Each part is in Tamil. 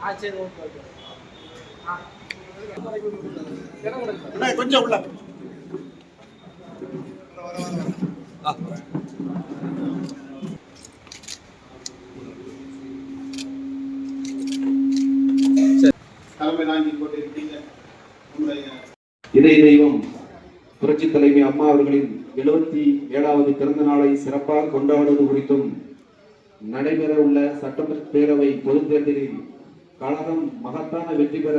ஆ சரி ஓகே ஓகே ஆ கொஞ்சம் உள்ள. தலைமை இதய தெய்வம் புரட்சி தலைமை அம்மா அவர்களின் எழுபத்தி ஏழாவது பிறந்த நாளை சிறப்பாக கொண்டாடுவது குறித்தும் நடைபெற உள்ள சட்டமன்ற பேரவை பொதுத் தேர்தலில் கழகம் மகத்தான வெற்றி பெற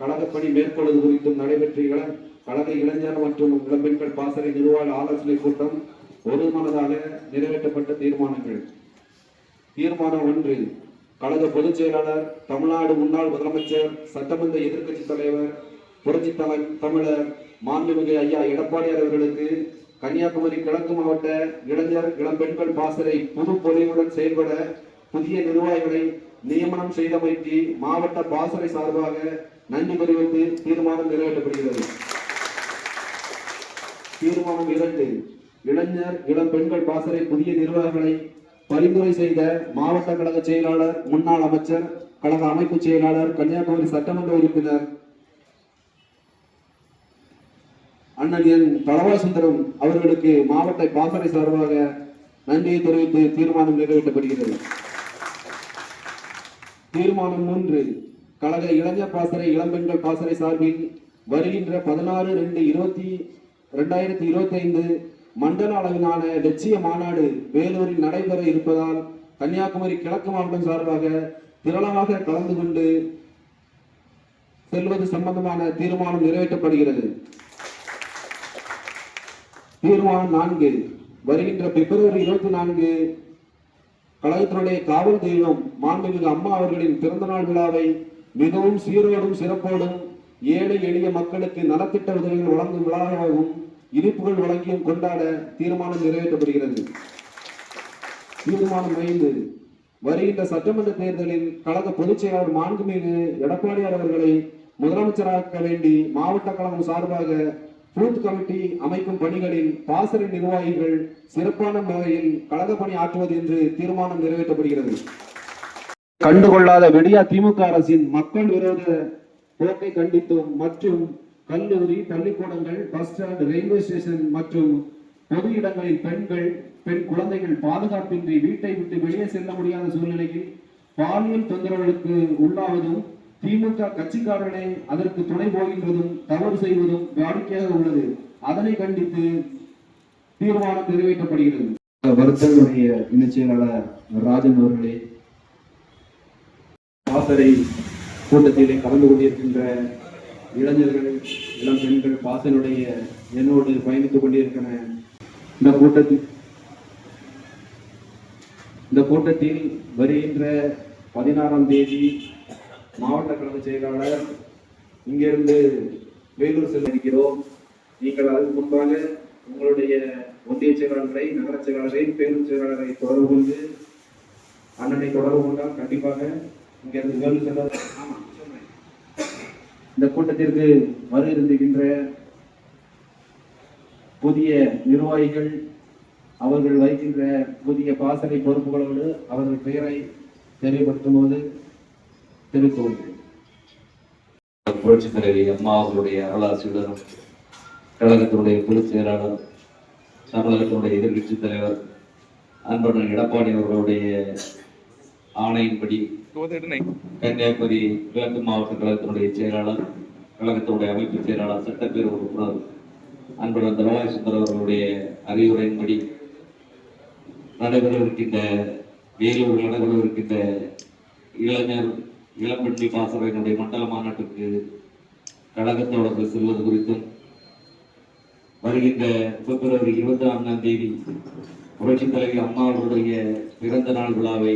கழகப்பணி மேற்கொள்வது குறித்தும் நடைபெற்ற இள கழக இளைஞர் மற்றும் இளம்பெண்கள் பாசறை நிர்வாக ஆலோசனை கூட்டம் ஒருமனதாக நிறைவேற்றப்பட்ட தீர்மானங்கள். தீர்மானம் ஒன்று கழக பொதுச் செயலாளர் தமிழ்நாடு முன்னாள் முதலமைச்சர் சட்டமன்ற எதிர்க்கட்சி தலைவர் புரட்சி தலை தமிழர் மாண்புமிகு ஐயா எடப்பாடியார் அவர்களுக்கு கன்னியாகுமரி கிழக்கு மாவட்ட இளைஞர் இளம்பெண்கள் பாசறை புது பொலிவுடன் செயல்பட புதிய நிர்வாகிகளை நியமனம் செய்தமைக்கு மாவட்ட பாசறை சார்பாக நன்றி தெரிவித்து தீர்மானம் நிறைவேற்றப்படுகிறது. தீர்மானம் இரண்டு. இளைஞர் இளம் பெண்கள் பாசறை புதிய நிர்வாகிகளை பரிந்துரை செய்த மாவட்ட கழக செயலாளர் முன்னாள் அமைச்சர் கழக அமைப்பு செயலாளர் கன்னியாகுமரி சட்டமன்ற உறுப்பினர் அண்ணன் என் தளவாய் அவர்களுக்கு மாவட்ட பாசறை சார்பாக நன்றியை தெரிவித்து தீர்மானம் நிறைவேற்றப்படுகிறது. தீர்மானம் மூன்று கழக இளைஞர் பாசறை இளம்பெண்கள் பாசறை சார்பில் வருகின்ற பதினாறு ரெண்டு இருபத்தி ரெண்டாயிரத்தி இருபத்தி ஐந்து மண்டல அளவிலான லட்சிய மாநாடு வேலூரில் நடைபெற இருப்பதால் கன்னியாகுமரி கிழக்கு மாவட்டம் சார்பாக திரளமாக கலந்து கொண்டு செல்வது சம்பந்தமான தீர்மானம் நிறைவேற்றப்படுகிறது. தீர்மானம் நான்கு. வருகின்ற பிப்ரவரி இருபத்தி நான்கு கழகத்தினுடைய காவல் தெய்வம் மாண்புமிகு அம்மா அவர்களின் பிறந்தநாள் விழாவை மிகவும் சீரோடும் சிறப்போடும் ஏழை எளிய மக்களுக்கு நலத்திட்ட உதவிகள் வழங்கும் விழாவாகவும் இனிப்புகள் வழங்கியும் கொண்டாட தீர்மானம் நிறைவேற்றப்படுகிறது. தீர்மானம் ஐந்து. வருகின்ற சட்டமன்ற தேர்தலில் கழக பொதுச் செயலாளர் மாண்புமிகு எடப்பாடியார் அவர்களை முதலமைச்சராக்க வேண்டி மாவட்ட கழகம் சார்பாக பூத் கமிட்டி அமைக்கும் பணிகளில் பாசறை நிர்வாகிகள் சிறப்பான முறையில் கழக பணி ஆற்றுவது என்று தீர்மானம் நிறைவேற்றப்படுகிறது. கண்டுகொள்ளாத விடியா திமுக அரசின் மக்கள் விரோத போக்கை கண்டித்தும் மற்றும் கல்லூரி பள்ளிக்கூடங்கள் பஸ் ஸ்டாண்ட் ரயில்வே ஸ்டேஷன் மற்றும் பொது இடங்களில் பெண்கள் பெண் குழந்தைகள் பாதுகாப்பின்றி வீட்டை விட்டு வெளியே செல்ல முடியாத சூழ்நிலையில் பாலியல் தொந்தரவுகளுக்கு உள்ளாவதும் திமுக கட்சிக்காரர்களே அதற்கு துணை போகின்றதும் தவறு செய்வதும் வாடிக்கையாக உள்ளது. அதனை கண்டித்து தீர்மானம் நிறைவேற்றப்படுகிறது. வருத்தனுடைய இணைச் செயலாளர் ராஜன் அவர்களே பாசறை கூட்டத்திலே கலந்து கொண்டிருக்கின்ற இளைஞர்கள் இளம் பெண்கள் பாசனுடைய என்னோடு பயணித்துக் கொண்டிருக்கிற இந்த கூட்டத்தில் இந்த கூட்டத்தில் வருகின்ற பதினாறாம் தேதி மாவட்ட கழக செயலாளர் இங்கிருந்து வேலூர் செல்லிருக்கிறோம் நீங்கள் அதுக்கு முன்பாக உங்களுடைய ஒன்றிய செயலாளரை நகர செயலாளரை பேரூர் செயலாளரை தொடர்பு கொண்டு அண்ணனை தொடர்பு கொண்டால் கண்டிப்பாக இங்கிருந்து வேலூர் செல்ல இந்த கூட்டத்திற்கு வர இருந்துகின்ற புதிய நிர்வாகிகள் அவர்கள் வைக்கின்ற புதிய பாசறை பொறுப்புகளோடு அவர்கள் பெயரை தெரியப்படுத்தும் போது திருக்கோவில் புரட்சி தலைவி அம்மா அவர்களுடைய அருளாசியுடனும் கழகத்தினுடைய பொதுச் செயலாளர் தமிழகத்தினுடைய எதிர்க்கட்சித் தலைவர் அன்பண்ணன் எடப்பாடி அவர்களுடைய ஆணையின்படி கன்னியாகுமரி கிழக்கு மாவட்ட கழகத்தினுடைய செயலாளர் கழகத்தினுடைய அமைப்பு செயலாளர் சட்டப்பேரவை உறுப்பினர் அன்புடன் தனவாய் சுந்தர் அவர்களுடைய அறிவுரையின்படி நடைபெறவிருக்கின்ற வேலூர் நடைபெறவிருக்கின்ற இளைஞர் இளம்பெண்ணி பாசறையினுடைய மண்டல மாநாட்டுக்கு கழகத்தோடு செல்வது குறித்தும் வருகின்ற பிப்ரவரி இருபத்தி ஆறாம் தேதி புரட்சி தலைவி அம்மா அவர்களுடைய பிறந்த நாள் விழாவை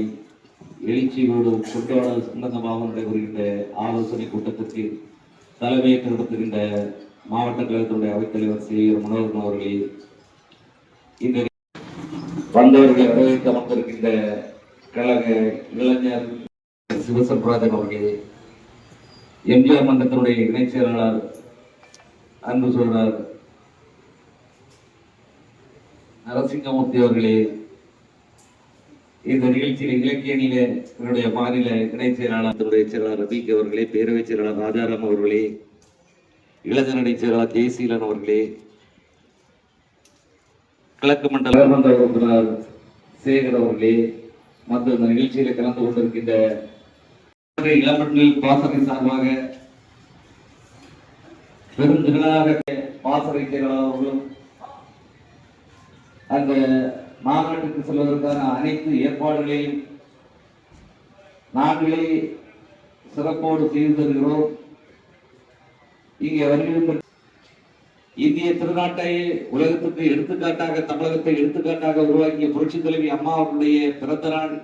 எழுச்சியோடு கொண்டாட சம்பந்தமாக நடைபெறுகின்ற ஆலோசனை கூட்டத்திற்கு தலைமையேற்று நடத்துகின்ற மாவட்ட கழகத்தினுடைய அவைத்தலைவர் சேகர் மனோகரன் அவர்களே இந்த வந்தவர்களை வரவேற்க வந்திருக்கின்ற கழக இளைஞர் சிவசம்பராஜன் அவர்களே எம்ஜிஆர் மன்றத்தினுடைய இணைச் செயலாளர் அன்பு சொல்றார் நரசிங்கமூர்த்தி அவர்களே இந்த நிகழ்ச்சியில் இலக்கியனில என்னுடைய மாநில இணைச் செயலாளர் செயலாளர் ரபீக் அவர்களே பேரவைச் செயலாளர் ராஜாராம் அவர்களே இளைஞரணி செயலாளர் ஜெய்சீலன் அவர்களே கிழக்கு மண்டல உறுப்பினர் சேகர் அவர்களே மற்ற இந்த நிகழ்ச்சியில் கலந்து கொண்டிருக்கின்ற இளமண்ணில் பாசறை சார்பாக பெரும் திகழாக பாசறை செயலாளர்களும் அந்த மாநாட்டுக்கு செல்வதற்கான அனைத்து ஏற்பாடுகளையும் நாங்களே சிறப்போடு செய்து தருகிறோம். இங்கே வருகின்ற இந்திய திருநாட்டை உலகத்துக்கு எடுத்துக்காட்டாக தமிழகத்தை எடுத்துக்காட்டாக உருவாக்கிய புரட்சி தலைவி அம்மா அவர்களுடைய பிறந்த நாள்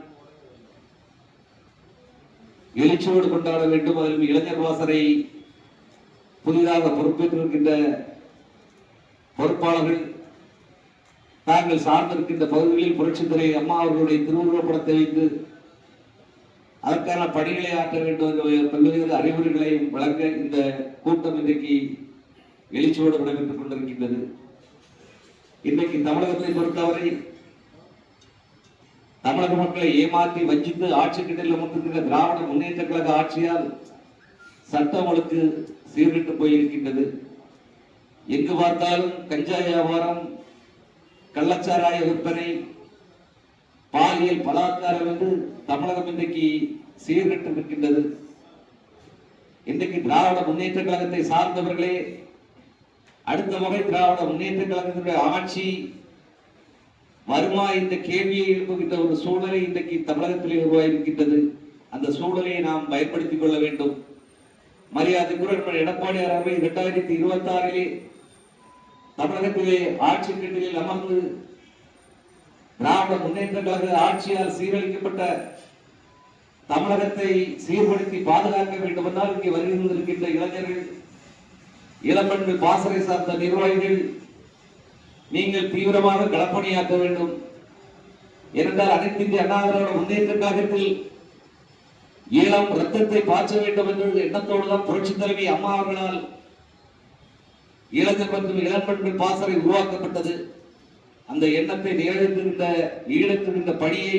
எழுச்சியோடு கொண்டாட வேண்டும். அதில் இளைஞர் வாசரை புதிதாக பொறுப்பேற்றிருக்கின்ற பொறுப்பாளர்கள் தாங்கள் சார்ந்திருக்கின்ற பகுதிகளில் புரட்சித்துறை அம்மா அவர்களுடைய திருவுருவப்படத்தை வைத்து அதற்கான பணிகளை ஆற்ற வேண்டும் என்ற பல்வேறு அறிவுரைகளை வழங்க இந்த கூட்டம் இன்றைக்கு எழுச்சியோடு நடைபெற்றுக் கொண்டிருக்கின்றது. இன்றைக்கு தமிழகத்தை பொறுத்தவரை தமிழக மக்களை ஏமாற்றி வஞ்சித்து ஆட்சி கிட்டல் அமர்ந்திருக்கிற திராவிட முன்னேற்ற கழக ஆட்சியால் சட்டம் ஒழுங்கு சீர்கிட்டு போயிருக்கின்றது. எங்கு பார்த்தாலும் கஞ்சா வியாபாரம் கள்ளச்சாராய விற்பனை பாலியல் பலாத்காரம் என்று தமிழகம் இன்றைக்கு சீர்கட்டு இருக்கின்றது இன்றைக்கு திராவிட முன்னேற்ற கழகத்தை சார்ந்தவர்களே அடுத்த முறை திராவிட முன்னேற்ற கழகத்தினுடைய ஆட்சி வருமா இந்த கேள்வியை எழுப்புகின்ற ஒரு சூழலை இன்றைக்கு தமிழகத்திலே உருவாகியிருக்கின்றது. அந்த சூழலை நாம் பயன்படுத்திக் கொள்ள வேண்டும். மரியாதைக்குரிய எடப்பாடியார் அவர்கள் இரண்டாயிரத்தி இருபத்தி ஆறிலே தமிழகத்திலே ஆட்சி கட்டிலில் அமர்ந்து திராவிட முன்னேற்ற கழக ஆட்சியால் சீரழிக்கப்பட்ட தமிழகத்தை சீர்படுத்தி பாதுகாக்க வேண்டும் என்றால் இங்கே வருகின்றிருக்கின்ற இளைஞர்கள் இளம்பெண்கள் பாசறை சார்ந்த நிர்வாகிகள் நீங்கள் தீவிரமாக களப்பணியாக்க வேண்டும். ஏனென்றால் அனைத்து இந்திய அண்ணா திராவிட முன்னேற்ற கழகத்தில் ஈழம் ரத்தத்தை பாய்ச்ச வேண்டும் என்ற எண்ணத்தோடு தான் புரட்சி தலைவி அம்மா அவர்களால் இளைஞர் மற்றும் இளம்பெண்கள் பாசறை உருவாக்கப்பட்டது. அந்த எண்ணத்தை நிறைவேற்றுகின்ற ஈழத்துகின்ற பணியை